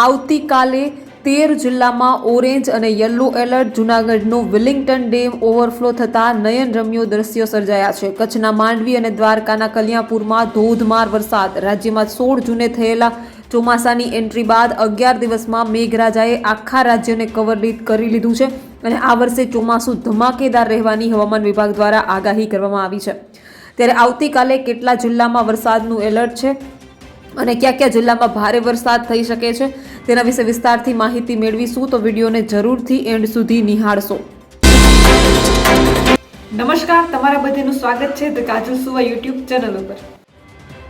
આવતીકાલે તેર જિલ્લામાં ઓરેન્જ અને યલો એલર્ટ. જૂનાગઢનો વિલિંગ્ટન ડેમ ઓવરફ્લો થતાં નયનરમ્યો દ્રશ્યો સર્જાયા છે. કચ્છના માંડવી અને દ્વારકાના કલિયાપુરમાં ધોધમાર વરસાદ. રાજ્યમાં સોળ જૂને થયેલા ચોમાસાની એન્ટ્રી બાદ અગિયાર દિવસમાં મેઘરાજાએ આખા રાજ્યને કવરલીટ કરી લીધું છે અને આ વર્ષે ચોમાસું ધમાકેદાર રહેવાની હવામાન વિભાગ દ્વારા આગાહી કરવામાં આવી છે. ત્યારે આવતીકાલે કેટલા જિલ્લામાં વરસાદનું એલર્ટ છે? અને કયા કયા જિલ્લામાં ભારે વરસાદ થઈ શકે છે તેના વિશે વિસ્તારથી માહિતી મેળવીશું, તો વિડીયોને જરૂરથી એન્ડ સુધી નિહાળશો. નમસ્કાર, તમારા બધાનું સ્વાગત છે ધ કાજલ સુવા યુટ્યુબ ચેનલ ઉપર.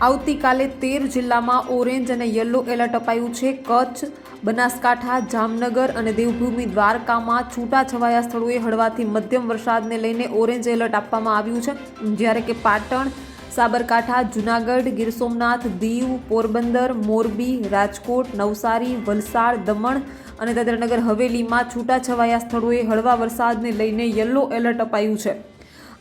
આવતીકાલે તેર જિલ્લામાં ઓરેન્જ અને યલો એલર્ટ અપાયું છે. કચ્છ, બનાસકાંઠા, જામનગર અને દેવભૂમિ દ્વારકામાં છૂટાછવાયા સ્થળોએ હળવાથી મધ્યમ વરસાદને લઈને ઓરેન્જ એલર્ટ આપવામાં આવ્યું છે. જ્યારે કે પાટણ સાબરકાંઠા, જૂનાગઢ, ગીર સોમનાથ, દીવ, પોરબંદર, મોરબી, રાજકોટ, નવસારી, વલસાડ, દમણ અને દાદરાનગર હવેલીમાં છૂટાછવાયા સ્થળોએ હળવા વરસાદને લઈને યલો એલર્ટ અપાયું છે.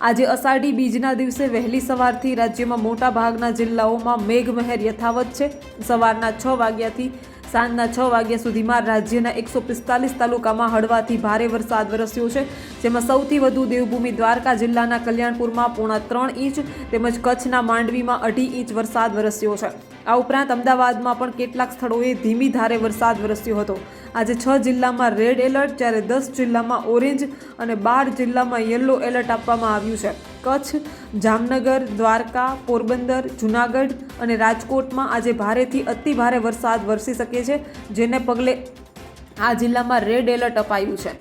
આજે અષાઢી બીજના દિવસે વહેલી સવારથી રાજ્યમાં મોટાભાગના જિલ્લાઓમાં મેઘમહેર યથાવત છે. સવારના છ વાગ્યાથી સાંજના છ વાગ્યા સુધીમાં રાજ્યના એકસો પિસ્તાલીસ તાલુકામાં હળવાથી ભારે વરસાદ વરસ્યો છે. જેમાં સૌથી વધુ દેવભૂમિ દ્વારકા જિલ્લાના કલ્યાણપુરમાં પોણા ત્રણ ઇંચ તેમજ કચ્છના માંડવીમાં અઢી ઇંચ વરસાદ વરસ્યો છે. આ ઉપરાંત અમદાવાદમાં પણ કેટલાક સ્થળોએ ધીમી ધારે વરસાદ વરસ્યો હતો. આજે છ જિલ્લામાં રેડ એલર્ટ, જ્યારે દસ જિલ્લામાં ઓરેન્જ અને બાર જિલ્લામાં યલો એલર્ટ આપવામાં આવ્યું છે. કચ્છ, જામનગર, દ્વારકા, પોરબંદર, જૂનાગઢ અને રાજકોટમાં આજે ભારેથી અતિ ભારે વરસાદ વરસી શકે છે, જેને પગલે આ જિલ્લામાં રેડ એલર્ટ અપાયું છે.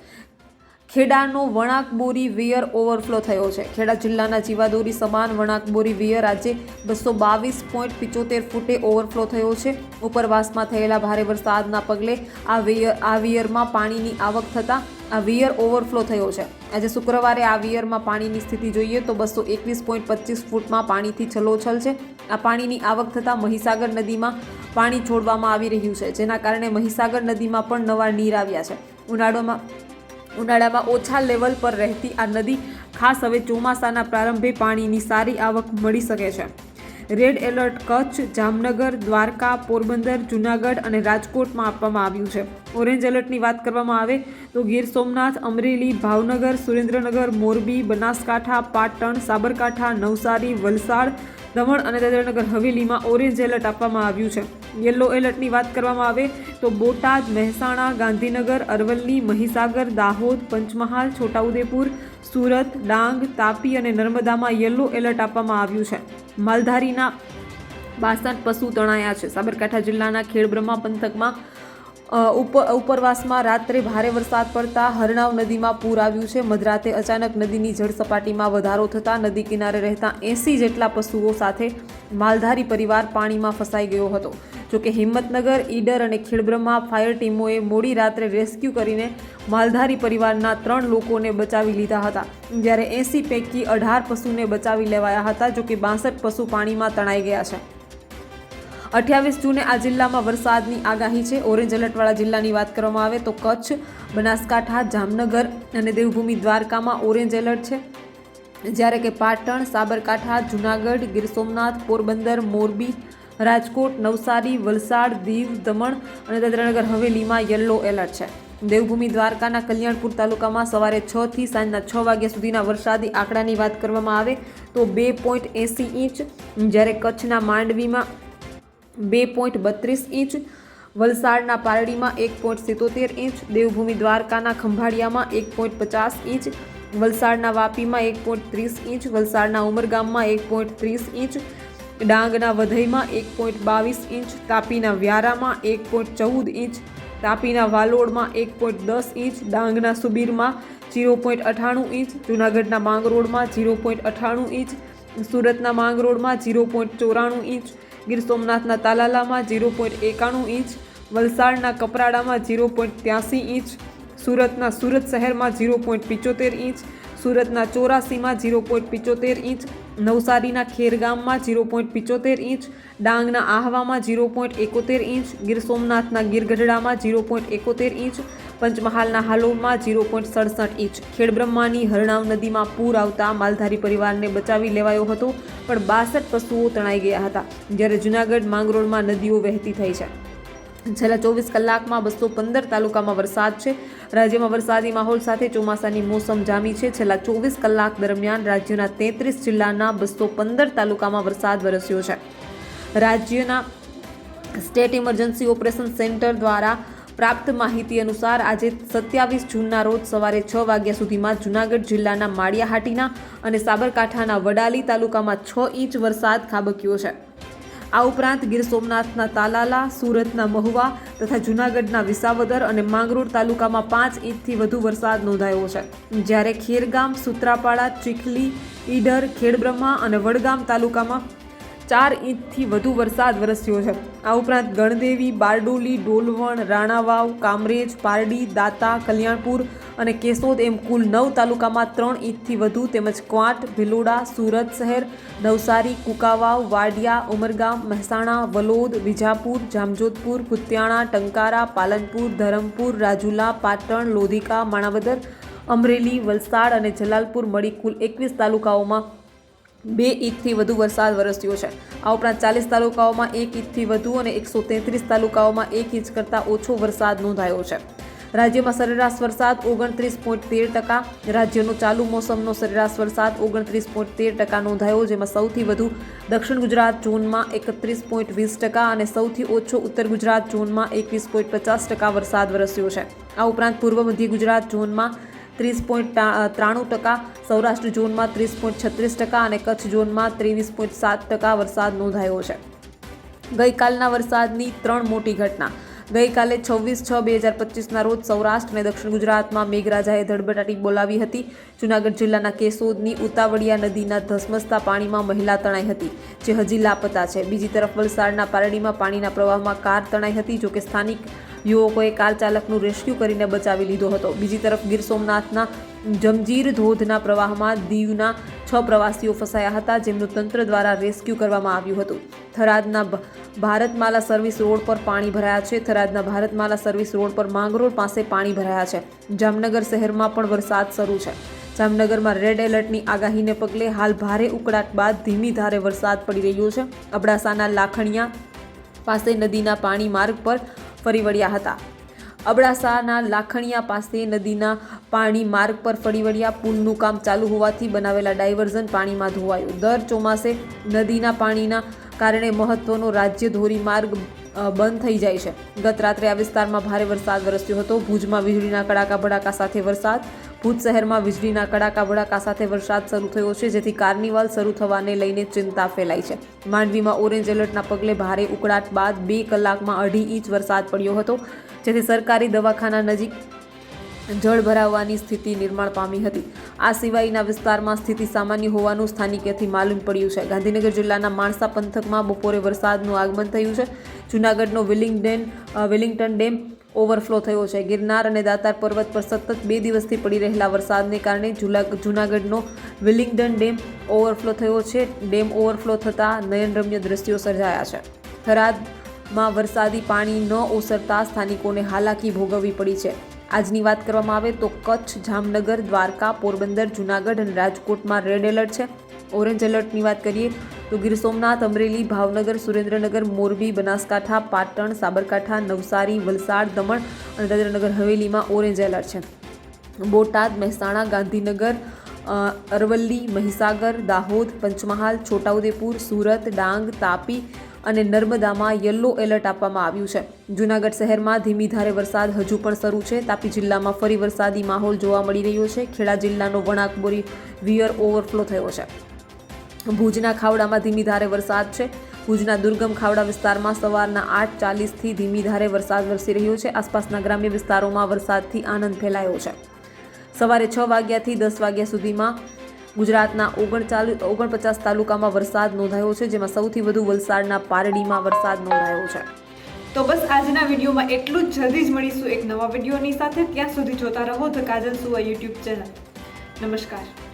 ખેડાનો વણાકબોરી વેયર ઓવરફ્લો થયો છે. ખેડા જિલ્લાના જીવાદોરી સમાન વણાકબોરી વેયર આજે બસો બાવીસ પોઈન્ટ પિચોતેર ફૂટે ઓવરફ્લો થયો છે. ઉપરવાસમાં થયેલા ભારે વરસાદના પગલે આ વેયર આ વિયરમાં પાણીની આવક થતાં આ વિયર ઓવરફ્લો થયો છે. આજે શુક્રવારે આ વિયરમાં પાણીની સ્થિતિ જોઈએ તો બસો એકવીસ પોઈન્ટ પચીસ ફૂટમાં પાણીથી છલોછલ છે. આ પાણીની આવક થતાં મહીસાગર નદીમાં પાણી છોડવામાં આવી રહ્યું છે, જેના કારણે મહીસાગર નદીમાં પણ નવા નીર આવ્યા છે. ઉનાળોમાં ઉનાળામાં ઓછા લેવલ પર રહેતી આ નદી, ખાસ હવે ચોમાસાના પ્રારંભે પાણીની સારી આવક મળી શકે છે. રેડ એલર્ટ કચ્છ, જામનગર, દ્વારકા, પોરબંદર, જૂનાગઢ અને રાજકોટમાં આપવામાં આવ્યું છે. ઓરેન્જ એલર્ટની વાત કરવામાં આવે તો ગીર સોમનાથ, અમરેલી, ભાવનગર, સુરેન્દ્રનગર, મોરબી, બનાસકાંઠા, પાટણ, સાબરકાંઠા, નવસારી, વલસાડ દમણ અને દાદરાનગર હવેલીમાં ઓરેન્જ એલર્ટ આપવામાં આવ્યું છે. યલો એલર્ટની વાત કરવામાં આવે તો બોટાદ, મહેસાણા, ગાંધીનગર, અરવલ્લી, મહીસાગર, દાહોદ, પંચમહાલ, છોટાઉદેપુર, સુરત, ડાંગ, તાપી અને નર્મદામાં યલો એલર્ટ આપવામાં આવ્યું છે. માલધારીના બાસઠ પશુ તણાયા છે. સાબરકાંઠા જિલ્લાના ખેડબ્રહ્મા પંથકમાં ઉપરવાસમાં રાત્રે ભારે વરસાદ પડતા હરણાવ નદીમાં પૂર આવ્યું છે. મધરાતે અચાનક નદીની જળ સપાટીમાં વધારો થતાં નદી કિનારે રહેતા એંસી જેટલા પશુઓ સાથે માલધારી પરિવાર પાણીમાં ફસાઈ ગયો હતો. જોકે હિંમતનગર, ઈડર અને ખેડબ્રહ્મા ફાયર ટીમોએ મોડી રાત્રે રેસ્ક્યુ કરીને માલધારી પરિવારના ત્રણ લોકોને બચાવી લીધા હતા. જ્યારે એંસી પૈકી અઢાર પશુને બચાવી લેવાયા હતા, જોકે બાસઠ પશુ પાણીમાં તણાઈ ગયા છે. અઠ્યાવીસ જૂને આ જિલ્લામાં વરસાદની આગાહી છે. ઓરેન્જ એલર્ટવાળા જિલ્લાની વાત કરવામાં આવે તો કચ્છ, બનાસકાંઠા, જામનગર અને દેવભૂમિ દ્વારકામાં ઓરેન્જ એલર્ટ છે. જ્યારે કે પાટણ, સાબરકાંઠા, જૂનાગઢ, ગીર સોમનાથ, પોરબંદર, મોરબી, રાજકોટ, નવસારી, વલસાડ, દીવ, દમણ અને દાદરાનગર હવેલીમાં યલો એલર્ટ છે. દેવભૂમિ દ્વારકાના કલ્યાણપુર તાલુકામાં સવારે છ થી સાંજના છ વાગ્યા સુધીના વરસાદી આંકડાની વાત કરવામાં આવે તો બે પોઈન્ટ એંસી ઇંચ. જ્યારે કચ્છના માંડવીમાં બે પોઈન્ટ બત્રીસ ઇંચ, વલસાડના પારડીમાં એક પોઈન્ટ સિત્તોતેર ઇંચ, દેવભૂમિ દ્વારકાના ખંભાળિયામાં એક પોઈન્ટ પચાસ ઇંચ, વલસાડના વાપીમાં એક પોઈન્ટ ત્રીસ ઇંચ, વલસાડના ઉમરગામમાં એક પોઈન્ટ ત્રીસ ઇંચ, ડાંગના વધઈમાં એક પોઈન્ટ બાવીસ ઇંચ, તાપીના વ્યારામાં એક પોઈન્ટ ચૌદ ઇંચ, તાપીના વાલોડમાં એક પોઈન્ટ દસ ઇંચ, ડાંગના સુબીરમાં જીરો પોઈન્ટ અઠાણું ઇંચ, જૂનાગઢના માંગરોળમાં જીરો પોઈન્ટ અઠ્ઠાણું ઇંચ, સુરતના માંગરોળમાં જીરો પોઈન્ટ ચોરાણું ઇંચ ગીર સોમનાથના તાલાલામાં ઝીરો પોઈન્ટ એકાણું ઇંચ, વલસાડના કપરાડામાં જીરો પોઈન્ટ ત્યાસી ઇંચ, સુરતના સુરત શહેરમાં જીરો પોઈન્ટ પિચોતેર ઇંચ, સુરતના ચોરાસીમાં જીરો પોઈન્ટ પિચોતેર ઇંચ નવસારીના ખેરગામમાં જીરો પોઈન્ટ પિચોતેર ઇંચ, ડાંગના આહવામાં જીરો પોઈન્ટ એકોતેર ઇંચ, ગીર સોમનાથના ગીરગઢડામાં જીરો પોઈન્ટ એકોતેર ઇંચ, પંચમહાલના હાલોલમાં જીરો પોઈન્ટ સડસઠ ઇંચ. ખેડબ્રહ્માની હરણાવ નદીમાં પૂર આવતા માલધારી પરિવારને બચાવી લેવાયો હતો, પણ બાસઠ પશુઓ તણાઈ ગયા હતા. જ્યારે જૂનાગઢ માંગરોળમાં નદીઓ વહેતી થઈ છે. છેલ્લા ચોવીસ કલાકમાં બસો પંદર તાલુકામાં વરસાદ છે. રાજ્યમાં વરસાદી માહોલ સાથે ચોમાસાની મોસમ જામી છે. છેલ્લા ચોવીસ કલાક દરમિયાન રાજ્યના તેત્રીસ જિલ્લાના બસો પંદર તાલુકામાં વરસાદ વરસ્યો છે. રાજ્યના સ્ટેટ ઇમરજન્સી ઓપરેશન સેન્ટર દ્વારા પ્રાપ્ત માહિતી અનુસાર આજે સત્યાવીસ જૂનના રોજ સવારે છ વાગ્યા સુધીમાં જૂનાગઢ જિલ્લાના માળિયાહાટીના અને સાબરકાંઠાના વડાલી તાલુકામાં છ ઇંચ વરસાદ ખાબક્યો છે. આ ઉપરાંત ગીર સોમનાથના તાલાલા, સુરતના મહુવા તથા જૂનાગઢના વિસાવદર અને માંગરોળ તાલુકામાં પાંચ ઇંચથી વધુ વરસાદ નોંધાયો છે. જ્યારે ખેરગામ, સુત્રાપાડા, ચીખલી, ઈડર, ખેડબ્રહ્મા અને વડગામ તાલુકામાં ચાર ઇંચથી વધુ વરસાદ વરસ્યો છે. આ ઉપરાંત ગણદેવી, બારડોલી, ડોલવણ, રાણાવાવ, કામરેજ, પારડી, દાતા, કલ્યાણપુર અને કેશોદ એમ કુલ નવ તાલુકામાં ત્રણ ઇંચથી વધુ તેમજ ક્વાંટ, ભિલોડા, સુરત શહેર, નવસારી, કુકાવાવ, વાડિયા, ઉમરગામ, મહેસાણા, વલોદ, વિજાપુર, જામજોધપુર કુતિયાણા ટંકારા, પાલનપુર, ધરમપુર, રાજુલા, પાટણ, લોધિકા, માણાવદર, અમરેલી, વલસાડ અને જલાલપુર મળી કુલ એકવીસ તાલુકાઓમાં બે ઇંચથી વધુ વરસાદ વરસ્યો છે. આ ઉપરાંત ચાલીસ તાલુકાઓમાં એક ઇંચથી વધુ અને એકસો તેત્રીસ તાલુકાઓમાં એક ઇંચ કરતાં ઓછો વરસાદ નોંધાયો છે. રાજ્યમાં સરેરાશ વરસાદ ઓગણત્રીસ પોઈન્ટ તેર ટકા, રાજ્યનો ચાલુ મોસમનો સરેરાશ વરસાદ ઓગણત્રીસ પોઈન્ટ તેર ટકા નોંધાયો, જેમાં સૌથી વધુ દક્ષિણ ગુજરાત ઝોનમાં એકત્રીસ પોઈન્ટ વીસ ટકા અને સૌથી ઓછો ઉત્તર ગુજરાત ઝોનમાં એકવીસ પોઈન્ટ પચાસ ટકા વરસાદ વરસ્યો છે. આ ઉપરાંત પૂર્વ મધ્ય ગુજરાત ઝોનમાં ત્રીસ પોઈન્ટ ત્રાણું ટકા, સૌરાષ્ટ્ર ઝોનમાં ત્રીસ પોઈન્ટ છત્રીસ ટકા અને કચ્છ ઝોનમાં ત્રેવીસ પોઈન્ટ સાત ટકા વરસાદ નોંધાયો છે. ગઈકાલના વરસાદની ત્રણ મોટી ઘટના. ગઈકાલે છવ્વીસ છ બે હજાર પચીસના રોજ સૌરાષ્ટ્ર અને દક્ષિણ ગુજરાતમાં મેઘરાજાએ ધડબડાટી બોલાવી હતી. જૂનાગઢ જિલ્લાના કેશોદની ઉતાવળિયા નદીના ધસમસતા પાણીમાં મહિલા તણાઈ હતી, જે હજી લાપતા છે. બીજી તરફ વલસાડના પારડીમાં પાણીના પ્રવાહમાં કાર તણાઈ હતી, જોકે સ્થાનિક યુવકોએ કાર ચાલકનું રેસ્ક્યુ કરીને બચાવી લીધો હતો. બીજી તરફ ગીર સોમનાથના જમજીર ધોધના પ્રવાહમાં દીવના છ પ્રવાસીઓ ફસાયા હતા, જેમનું તંત્ર દ્વારા રેસ્ક્યુ કરવામાં આવ્યું હતું. થરાદના ભારતમાલા સર્વિસ રોડ પર પાણી ભરાયા છે. થરાદના ભારતમાલા સર્વિસ રોડ પર માંગરોળ પાસે પાણી ભરાયા છે. જામનગર શહેરમાં પણ વરસાદ શરૂ છે. જામનગરમાં રેડ એલર્ટની આગાહીને પગલે હાલ ભારે ઉકળાટ બાદ ધીમી ધારે વરસાદ પડી રહ્યો છે. અબડાસાના લાખણિયા પાસે નદીના પાણી માર્ગ પર ફરી વળ્યા હતા. અબડાસાના લાખણિયા પાસે નદીના પાણી માર્ગ પર ફરી વળ્યા. પુલનું કામ ચાલુ હોવાથી બનાવેલા ડાયવર્ઝન પાણીમાં ધોવાયું. દર ચોમાસે નદીના પાણીના કારણે મહત્વનો રાજ્ય ધોરી માર્ગ બંધ થઈ જાય છે. ગત રાત્રે આ વિસ્તારમાં ભારે વરસાદ વરસ્યો હતો. ભુજમાં વીજળીના કડાકા ભડાકા સાથે વરસાદ ભુજ શહેરમાં વીજળીના કડાકા ભડાકા સાથે વરસાદ શરૂ થયો છે, જેથી કાર્નિવાલ શરૂ થવાને લઈને ચિંતા ફેલાઈ છે. માંડવીમાં ઓરેન્જ એલર્ટના પગલે ભારે ઉકળાટ બાદ બે કલાકમાં અઢી ઇંચ વરસાદ પડ્યો હતો, જેથી સરકારી દવાખાના નજીક જળ ભરાવાની સ્થિતિ નિર્માણ પામી હતી. આ સિવાયના વિસ્તારમાં સ્થિતિ સામાન્ય હોવાનું સ્થાનિકેથી માલુમ પડ્યું છે. ગાંધીનગર જિલ્લાના માણસા પંથકમાં બપોરે વરસાદનું આગમન થયું છે. જૂનાગઢનો વિલિંગ ડેન વિલિંગ્ટન ડેમ ઓવરફ્લો થયો છે. ગિરનાર અને દાતાર પર્વત પર સતત બે દિવસથી પડી રહેલા વરસાદને કારણે જૂનાગઢનો વિલિંગડન ડેમ ઓવરફ્લો થયો છે. ડેમ ઓવરફ્લો થતાં નયનરમ્ય દ્રશ્યો સર્જાયા છે. થરાદમાં વરસાદી પાણી ન ઓસરતા સ્થાનિકોને હાલાકી ભોગવવી પડી છે. આજની વાત કરવામાં આવે તો કચ્છ, જામનગર, દ્વારકા, પોરબંદર, જૂનાગઢ અને રાજકોટમાં રેડ એલર્ટ છે. ઓરેન્જ એલર્ટની વાત કરીએ તો ગીર સોમનાથ, અમરેલી, ભાવનગર, સુરેન્દ્રનગર, મોરબી, બનાસકાંઠા, પાટણ, સાબરકાંઠા, નવસારી, વલસાડ, દમણ અને દાદરાનગર હવેલીમાં ઓરેન્જ એલર્ટ છે. બોટાદ, મહેસાણા, ગાંધીનગર અરવલ્લી, મહીસાગર, દાહોદ, પંચમહાલ, છોટાઉદેપુર, સુરત, ડાંગ, તાપી અને નર્મદામાં યલો એલર્ટ આપવામાં આવ્યું છે. જૂનાગઢ શહેરમાં ધીમી ધારે વરસાદ હજુ પણ શરૂ છે. તાપી જિલ્લામાં ફરી વરસાદી માહોલ જોવા મળી રહ્યો છે. ખેડા જિલ્લાનો વણાકબોરી વિયર ઓવરફ્લો થયો છે. ભુજના ખાવડામાં ધીમી ધારે વરસાદ છે. ભુજના દુર્ગમ ખાવડા વિસ્તારમાં સવારના આઠ ચાલીસથી ધીમી ધારે વરસાદ વરસી રહ્યો છે. આસપાસના ગ્રામ્ય વિસ્તારોમાં વરસાદથી આનંદ ફેલાયો છે. સવારે છ વાગ્યાથી દસ વાગ્યા સુધીમાં ગુજરાતના ઓગણચાલીસ ઓગણપચાસ તાલુકામાં વરસાદ નોંધાયો છે, જેમાં સૌથી વધુ વલસાડના પારડીમાં વરસાદ નોંધાયો છે. તો બસ આજના વિડીયોમાં એટલું જ. જલ્દી જ મળીશું એક નવા વિડીયોની સાથે. ત્યાં સુધી જોતા રહો ધ કાજલ સુવા યુટ્યુબ ચેનલ. નમસ્કાર.